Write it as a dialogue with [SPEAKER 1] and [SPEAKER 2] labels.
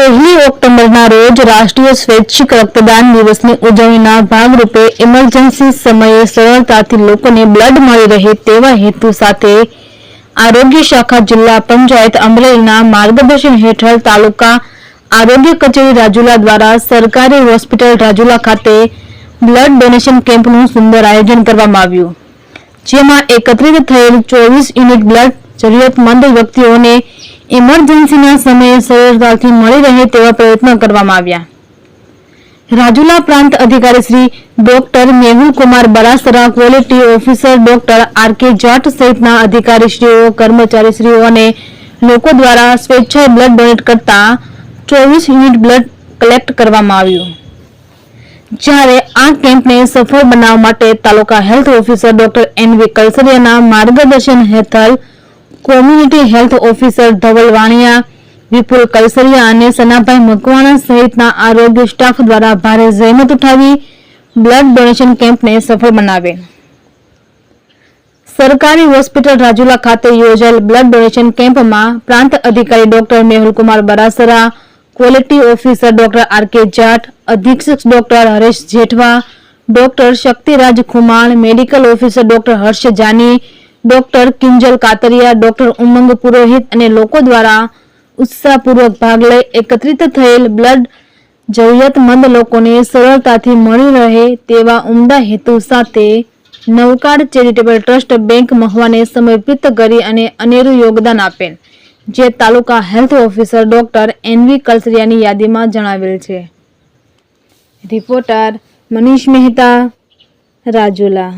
[SPEAKER 1] પહેલી ઓક્ટોબરના રોજ રાષ્ટ્રીય સ્વૈચ્છિક રક્તદાન દિવસની ઉજવણીના ભાગરૂપે ઇમરજન્સી સમયે સરળતાથી લોકોને બ્લડ મળી રહે તેવા હેતુ સાથે આરોગ્ય શાખા જિલ્લા પંચાયત અમરેલીના માર્ગદર્શન હેઠળ તાલુકા આરોગ્ય કચેરી રાજુલા દ્વારા સરકારી હોસ્પિટલ રાજુલા ખાતે બ્લડ ડોનેશન કેમ્પનું સુંદર આયોજન કરવામાં આવ્યું. જેમાં એકત્રિત થયેલ ચોવીસ યુનિટ બ્લડ જરૂરિયાતમંદ વ્યક્તિઓને ઇમરજન્સીના સમયે સરળતાથી મળી રહે તેવા પ્રયત્નો કરવામાં આવ્યા. રાજુલા પ્રાંત અધિકારી Shri doctor Mehul Kumar Barasara quality officer doctor R K Jat સહિતના અધિકારીશ્રીઓ, કર્મચારીશ્રીઓ અને લોકો દ્વારા સ્વેચ્છાએ બ્લડ ડોનેટ કરતા ચોવીસ યુનિટ બ્લડ કલેક્ટ કરવામાં આવ્યું. જ્યારે આ કેમ્પને સફળ બનાવવા માટે taluka health officer doctor N V કલસરિયાના માર્ગદર્શન હેઠળ community health officer Dhaval Vaniya, Vipul Kalsariya અને સનાભાઈ મકવાણા સહિતના આરોગ્ય સ્ટાફ દ્વારા ભારે જહેમત ઉઠાવી બ્લડ ડોનેશન કેમ્પને સફળ બનાવે. સરકારી હોસ્પિટલ રાજુલા ખાતે યોજાયેલ બ્લડ ડોનેશન કેમ્પમાં પ્રાંત અધિકારી doctor Mehulkumar Barasara, quality officer doctor R K Jat, અધિક્ષક doctor Haresh Jethwa, doctor Shaktiraj Khuman, medical officer doctor Harsh Jani doctor Kinjal Katariya, doctor Umang Purohit અને લોકો દ્વારા ઉત્સાહપૂર્વક ભાગ લઈ એકત્રિત થયેલ બ્લડ જરૂરિયાતમંદ લોકોને સરળતાથી મળી રહે તેવા ઉમદા હેતુ સાથે નવકાળ ચેરિટેબલ ટ્રસ્ટ બેંક મહવાને સમર્પિત કરી અને અનેરું યોગદાન આપેલ, જે taluka health officer doctor N V કલસરિયાની યાદીમાં જણાવેલ છે. રિપોર્ટર મનીષ મહેતા, રાજુલા.